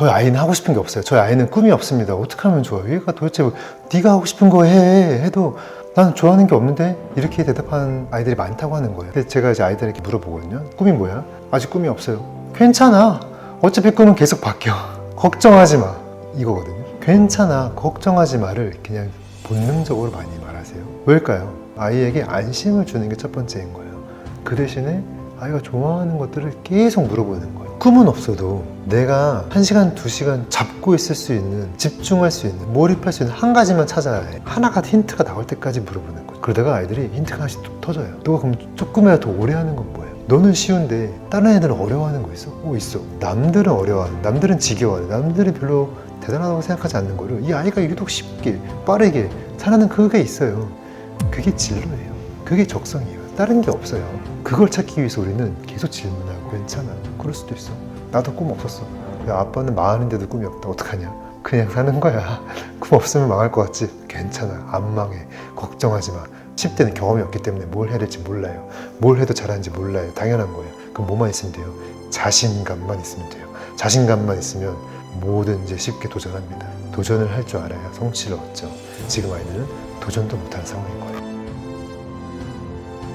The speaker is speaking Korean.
저희 아이는 하고 싶은 게 없어요. 저희 아이는 꿈이 없습니다. 어떻게 하면 좋아요? 얘가 도대체 뭐, 네가 하고 싶은 거 해. 해도 나는 좋아하는 게 없는데 이렇게 대답하는 아이들이 많다고 하는 거예요. 근데 제가 이제 아이들에게 물어보거든요. 꿈이 뭐야? 아직 꿈이 없어요. 괜찮아. 어차피 꿈은 계속 바뀌어. 걱정하지 마. 이거거든요. 괜찮아. 걱정하지 마를 그냥 본능적으로 많이 말하세요. 왜일까요? 아이에게 안심을 주는 게 첫 번째인 거예요. 그 대신에 아이가 좋아하는 것들을 계속 물어보는 거예요. 꿈은 없어도 내가 한시간두시간 잡고 있을 수 있는, 집중할 수 있는, 몰입할 수 있는 한 가지만 찾아야 해. 하나가 힌트가 나올 때까지 물어보는 거예요. 그러다가 아이들이 힌트가 하나씩 툭 터져요. 너가 그럼 조금이라도 더 오래 하는 건 뭐예요? 너는 쉬운데 다른 애들은 어려워하는 거 있어? 어 있어. 남들은 어려워하는, 남들은 지겨워하는, 남들이 별로 대단하다고 생각하지 않는 거를 이 아이가 유독 쉽게 빠르게 잘하는 그게 있어요. 그게 진로예요. 그게 적성이에요. 다른 게 없어요. 그걸 찾기 위해서 우리는 계속 질문하고 괜찮아. 그럴 수도 있어. 나도 꿈 없었어. 야, 아빠는 많은데도 꿈이 없다. 어떡하냐? 그냥 사는 거야. 꿈 없으면 망할 것 같지? 괜찮아. 안 망해. 걱정하지 마. 10대는 경험이 없기 때문에 뭘 해야 될지 몰라요. 뭘 해도 잘하는지 몰라요. 당연한 거예요. 그럼 뭐만 있으면 돼요? 자신감만 있으면 돼요. 자신감만 있으면 뭐든지 쉽게 도전합니다. 도전을 할 줄 알아야 성취를 얻죠. 지금 아이들은 도전도 못하는 상황인 거예요.